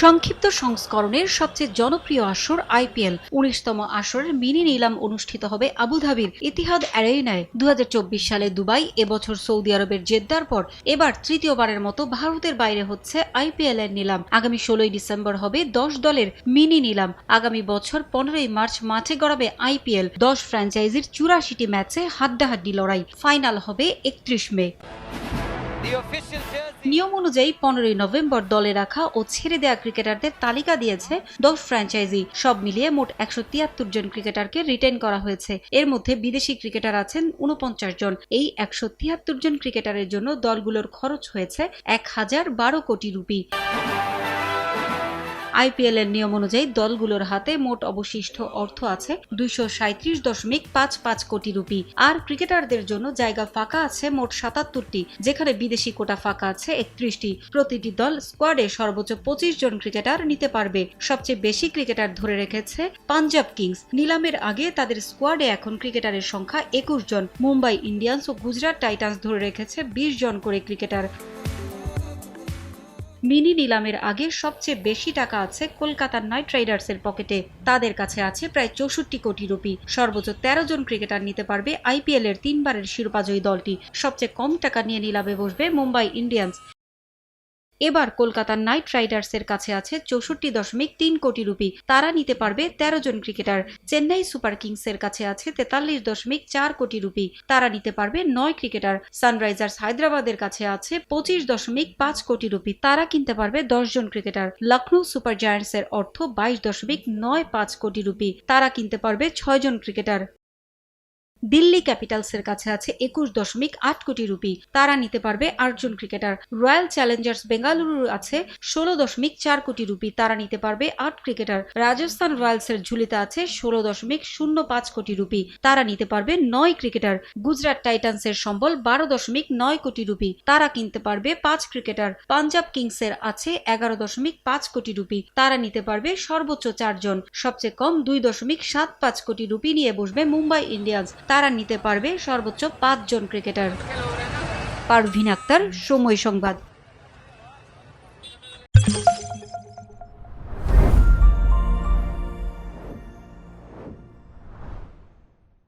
সংক্ষিপ্ত সংস্করণের সবচেয়ে জনপ্রিয় আসর আইপিএল। উনিশতম আসরের মিনি নিলাম অনুষ্ঠিত হবে আবুধাবির ইতিহাদ অ্যারেনায়। দু সালে দুবাই, এবছর সৌদি আরবের জেদ্দার পর এবার তৃতীয়বারের মতো ভারতের বাইরে হচ্ছে আইপিএল এর নিলাম। আগামী ষোলোই ডিসেম্বর হবে দশ দলের মিনি নিলাম। আগামী বছর পনেরোই মার্চ মাঠে গড়াবে আইপিএল। দশ ফ্র্যাঞ্চাইজির চুরাশিটি ম্যাচে হাড্ডাহাড্ডি লড়াই। ফাইনাল হবে একত্রিশ মে. নিয়ম অনুযায়ী পনেরোই নভেম্বর দলে রাখা ও ছেড়ে দেয়া ক্রিকেটারদের তালিকা দিয়েছে দশ ফ্র্যাঞ্চাইজি। সব মিলিয়ে মোট একশো তিয়াত্তর জন ক্রিকেটারকে রিটেন করা হয়েছে। এর মধ্যে বিদেশি ক্রিকেটার আছেন উনপঞ্চাশ জন। এই একশো তিয়াত্তর জন ক্রিকেটারের জন্য দলগুলোর খরচ হয়েছে এক হাজার বারো কোটি রুপি। আইপিএল এর নিয়ম অনুযায়ী দলগুলোর হাতে মোট অবশিষ্ট অর্থ আছে দুইশো সাঁত্রিশ দশমিক পাঁচ পাঁচ কোটি রুপি। আর ক্রিকেটারদের জন্য জায়গা ফাঁকা আছে মোট সাতাত্তরটি। যেখানে বিদেশি কোটা ফাঁকা আছে একত্রিশটি। প্রতিটি দল স্কোয়াডে সর্বোচ্চ পঁচিশ জন ক্রিকেটার নিতে পারবে। সবচেয়ে বেশি ক্রিকেটার ধরে রেখেছে পাঞ্জাব কিংস। নিলামের আগে তাদের স্কোয়াডে এখন ক্রিকেটারের সংখ্যা একুশ জন। মুম্বাই ইন্ডিয়ান্স ও গুজরাট টাইটান্স ধরে রেখেছে বিশ জন করে ক্রিকেটার। মিনি নিলামের আগে সবচেয়ে বেশি টাকা আছে কলকাতার নাইট রাইডার্সের পকেটে। তাদের কাছে আছে প্রায় চৌষট্টি কোটি রুপি। সর্বোচ্চ তেরো জন ক্রিকেটার নিতে পারবে আইপিএল এর তিনবারের শিরোপাজয়ী দলটি। সবচেয়ে কম টাকা নিয়ে নিলামে বসবে মুম্বাই ইন্ডিয়ান্স। এবার কলকাতার নাইট রাইডার্সের কাছে আছে চৌষট্টি দশমিক তিন কোটি রুপি। তারা নিতে পারবে তেরো জন ক্রিকেটার। চেন্নাই সুপার কিংসের কাছে আছে তেতাল্লিশ দশমিক চার কোটি রুপি। তারা নিতে পারবে নয় ক্রিকেটার। সানরাইজার্স হায়দ্রাবাদের কাছে আছে পঁচিশ দশমিক পাঁচ কোটি রুপি। তারা কিনতে পারবে দশ জন ক্রিকেটার। লখনৌ সুপার জায়ান্টসের অর্থ বাইশ দশমিক নয় পাঁচ কোটি রুপি। তারা কিনতে পারবে ছয় জন ক্রিকেটার। দিল্লি ক্যাপিটালসের কাছে আছে একুশ দশমিক আট কোটি রুপি। তারা নিতে পারবে আটজন ক্রিকেটার। রয়্যাল চ্যালেঞ্জার্স বেঙ্গালুরুর আছে ষোলো দশমিক চার কোটি রুপি। তারা নিতে পারবে আট ক্রিকেটার। রাজস্থান রয়্যালসের ঝুলিতে আছে ষোলো দশমিক শূন্য পাঁচ কোটি রুপি। তারা নিতে পারবে নয় ক্রিকেটার। গুজরাট টাইটান্সের সম্বল বারো দশমিক নয় কোটি রুপি। তারা কিনতে পারবে পাঁচ ক্রিকেটার। পাঞ্জাব কিংসের আছে এগারো দশমিক পাঁচ কোটি রুপি। তারা নিতে পারবে সর্বোচ্চ চারজন। সবচেয়ে কম দুই দশমিক সাত পাঁচ কোটি রুপি নিয়ে বসবে মুম্বাই ইন্ডিয়ান্স। তারা নিতে পারবে সর্বোচ্চ পাঁচজন ক্রিকেটার। পারভিন আক্তার সময় সংবাদ।